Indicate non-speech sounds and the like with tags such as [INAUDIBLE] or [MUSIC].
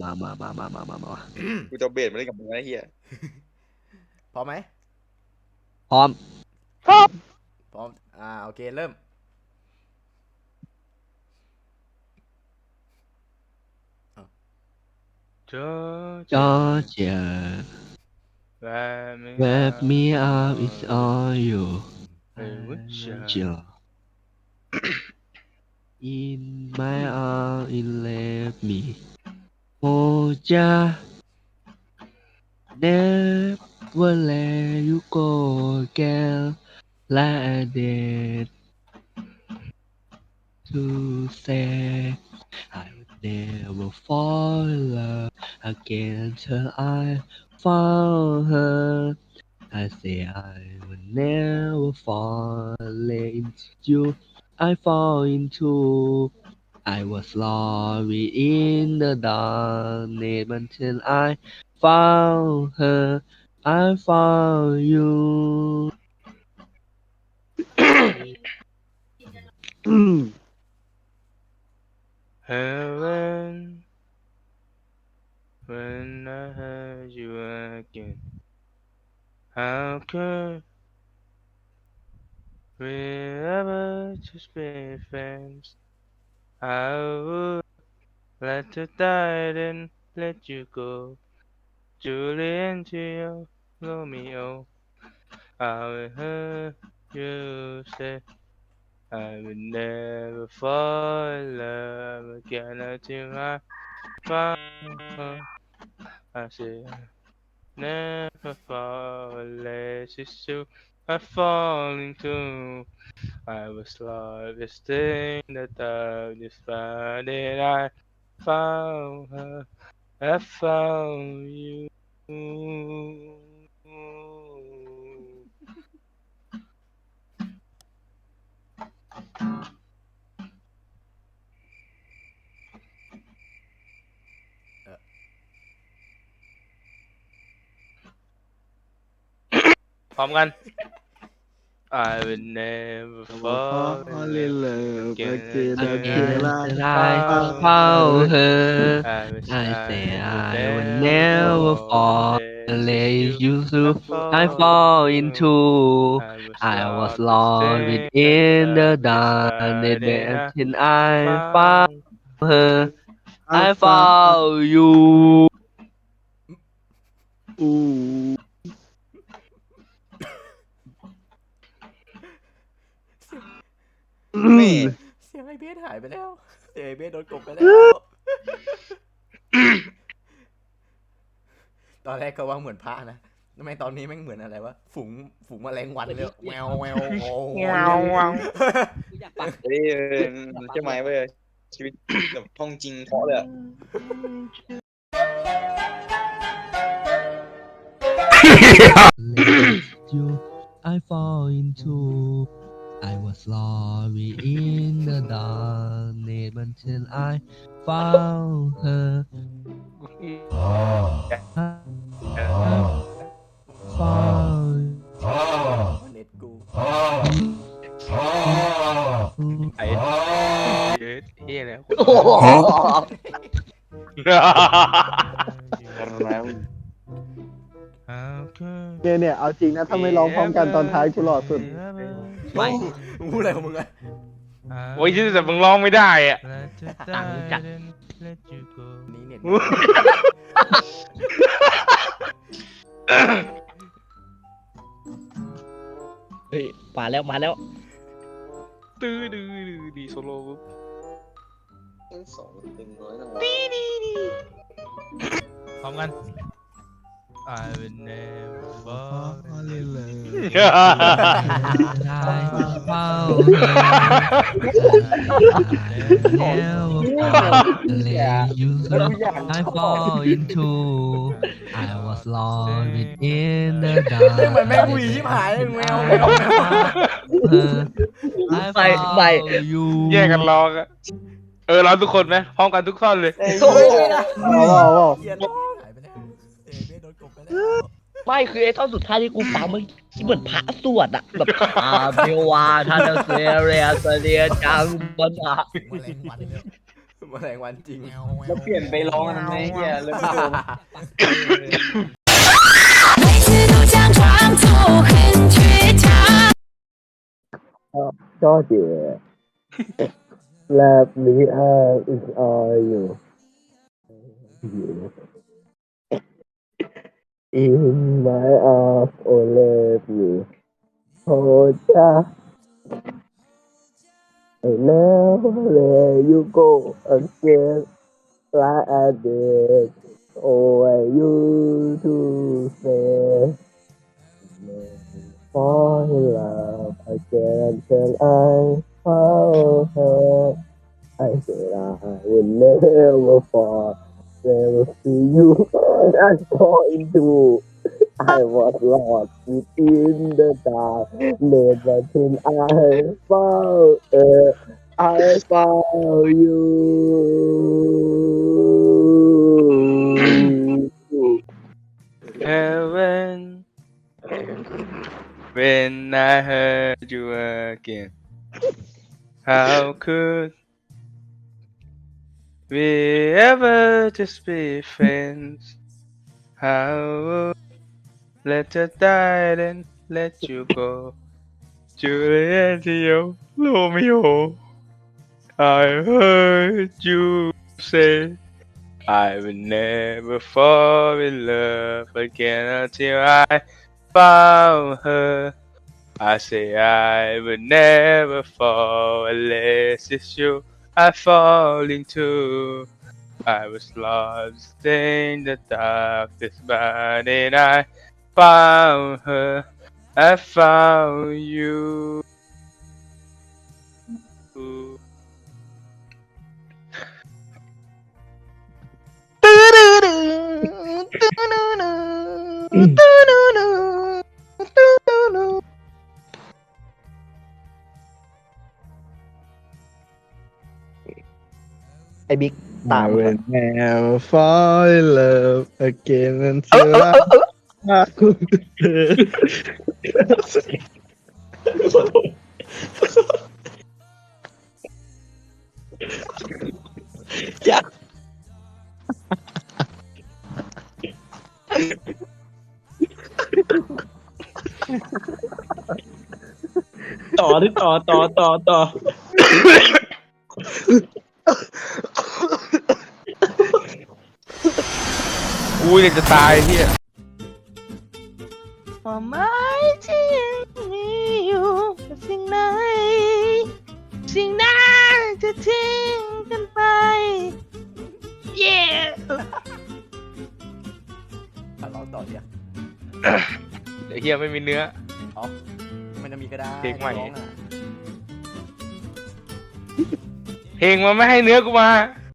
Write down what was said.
มามามามามามามากูจะเบสมาเล่นกับมึงนะเฮียพร้อมไหมพร้อมพร้อมอ่าโอเคเริ่ม Georgia wrap me up it's all you Georgia in my arms it left me oh never let you go girl like I did to say I would never fall in love again until I found her. I say I will never fall into you. I fall into. I was lost in the darkness until I found her. I found you. [COUGHS] Heaven, when I heard you again, how could we ever just be friends? I would let to die and let you go. Julian your Romeo, I will hear you say. I would never fall in love again until I found her. I said, never fall unless it's true. I fall into. I was lost this thing that I just found it. I found her. I found you. พร้อมกัน [COUGHS] I will never fall in love again Again until I found her. I will I say I will never fall unless you do. I fall into. I was lost within the darkness until I found her. I found you. แม่เสียงไอเบสหายไปแล้ว เสียงไอเบสโดนกบไปแล้ว ตอนแรกก็ว่าเหมือนพระนะทำไมตอนนี้แม่งเหมือนอะไรวะ ฝูงฝูงแมลงวันเลยแววแววโอ้โหเฮ้ยเออใช่ไหมเว้ยชีวิตแบบท่องจริงเพราเลยอะ I fall into. I was lost in the darkness until I found her. Found เน็ตกูไอ้เยอะเฮียแล้วเนี่ยเนี่ยเอาจริงนะถ้าไม่ร้องพร้อมกันตอนท้ายกูหล่อสุด ไม่ มึงพูดอะไรของมึงอะโอ้ยแต่มึงร้องไม่ได้อะ ต่างจัดนี่เน็ตเฮ้ยมาแล้วมาแล้วตื้อดื้อดื้อดีโซโล่ปุ๊บสองตึงร้อยนะพร้อมกัน I will never fall I found her. Never you I fall into. I was lost within the เฮ้ยเหมือนแม่ง dark. หวีชิบหายแมวแมวแมว I found you. แยกกันร้องอะเออร้องทุกคนไหมพร้อมกันทุกท่อนเลย โอ้ยไม่ได้เอาเปล่าเอาเปล่าเขียนหายไปแไปแล้ว ไม่คือไอ้ท่อนสุดท้ายที่กูฟังมันเหมือนพระสวดอะแบบอาเบวาท่านเซเรียเสเรียจังบันอะ ฝูงแมลงวันเลย แมลงวันจริง แล้วเปลี่ยนไปร้องอันนั้นไงเฮียเริ่มโดน 每次都将创作很倔强。 ก็เจ๋แลบนี้อ่าอีกออยอยู่ In my arms, oh let me hold ya. I never let you go again like I did. Oh, I used to say. Fall in love again till I found her. I said I would never fall, never see you and fall into. I was lost within the dark, never till I found her. I found you. Heaven when I heard you again. How could we ever just be friends? How let you die and let you go? Juliet, Romeo, I heard you say. I will never fall in love again until I found her. I say I will never fall unless it's you I fall into. I was lost in the darkest, but then I found her. I found you. Mm. ไอ้บิ๊กตาม I will never fall in love again until I found her. ต่อที่ต่อต่อต่อต่อ กูอยากจะตายเฮียความหมายที่ยังมีอยู่กับสิ่งไหน สิ่งนั้นจะทิ้งกันไป เย้อะร้องต่อเดียวเดี๋ยวเฮียไม่มีเนื้อมันจะมีก็ได้เพลงใหม่ ร้องอะเพลงมันไม่ให้เนื้อกูมา